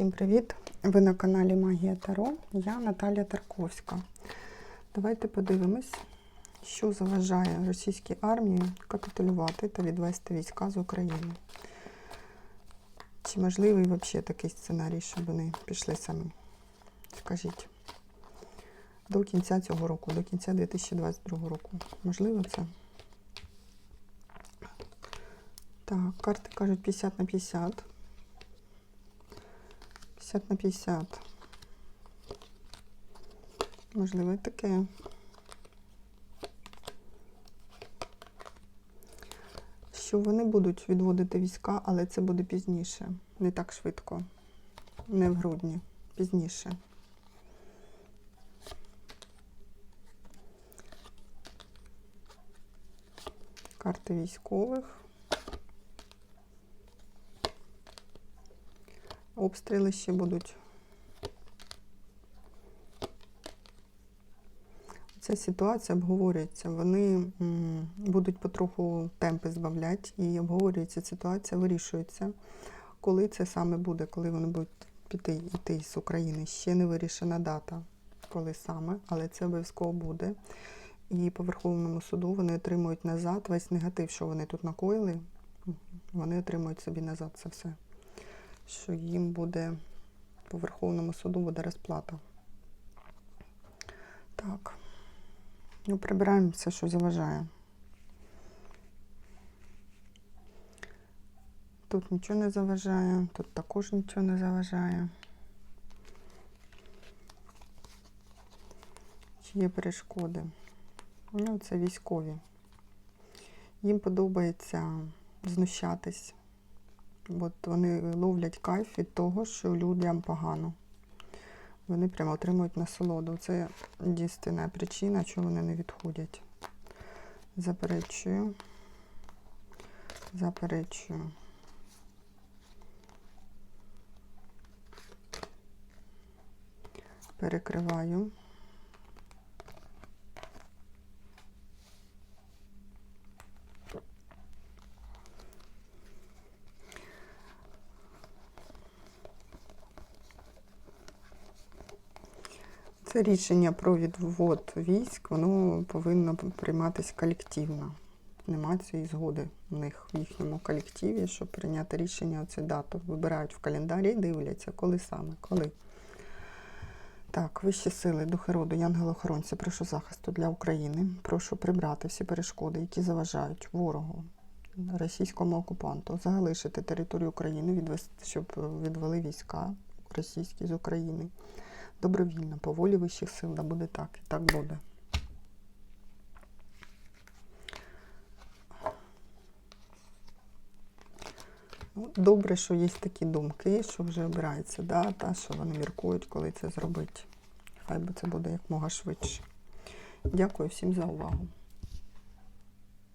Всім привіт! Ви на каналі Магія Таро. Я Наталя Тарковська. Давайте подивимось, що заважає російській армії капітулювати та відвести війська з України. Чи можливий взагалі такий сценарій, щоб вони пішли самі? Скажіть. До кінця цього року, до кінця 2022 року. Можливо це? Так, карти кажуть 50 на 50. 50 на 50. Можливо, таке. Що вони будуть відводити війська, але це буде пізніше. Не так швидко. Не в грудні. Пізніше. Карти військових. Обстріли ще будуть. Ця ситуація обговорюється. Вони будуть потроху темпи збавляти і обговорюється ситуація, вирішується. Коли це саме буде, коли вони будуть піти йти з України. Ще не вирішена дата, коли саме, але це обов'язково буде. І по Верховному суду вони отримують назад весь негатив, що вони тут накоїли. Вони отримують собі назад це все що їм буде по Верховному суду буде розплата. Так. Ну, прибираємо все, що заважає. Тут нічого не заважає, тут також нічого не заважає. Чи є перешкоди? Ну, це військові. Їм подобається знущатись. От вони ловлять кайф від того, що людям погано. Вони прямо отримують насолоду. Це дійсна причина, чому вони не відходять. Заперечую. Заперечую. Перекриваю. Це рішення про відвод військ, воно повинно прийматися колективно. Нема цієї згоди в них в їхньому колективі, щоб прийняти рішення оцю дату. Вибирають в календарі і дивляться, коли саме, коли. Так, вищі сили, духи роду, янголохоронці, прошу захисту для України. Прошу прибрати всі перешкоди, які заважають ворогу, російському окупанту, залишити територію України, відвести, щоб відвели війська російські з України добровільно, по волі вищих сил, да буде так, і так буде. Ну, Добре, що є такі думки, що вже обирається дата, що вони міркують, коли це зробити. Хай би це буде якмога швидше. Дякую всім за увагу.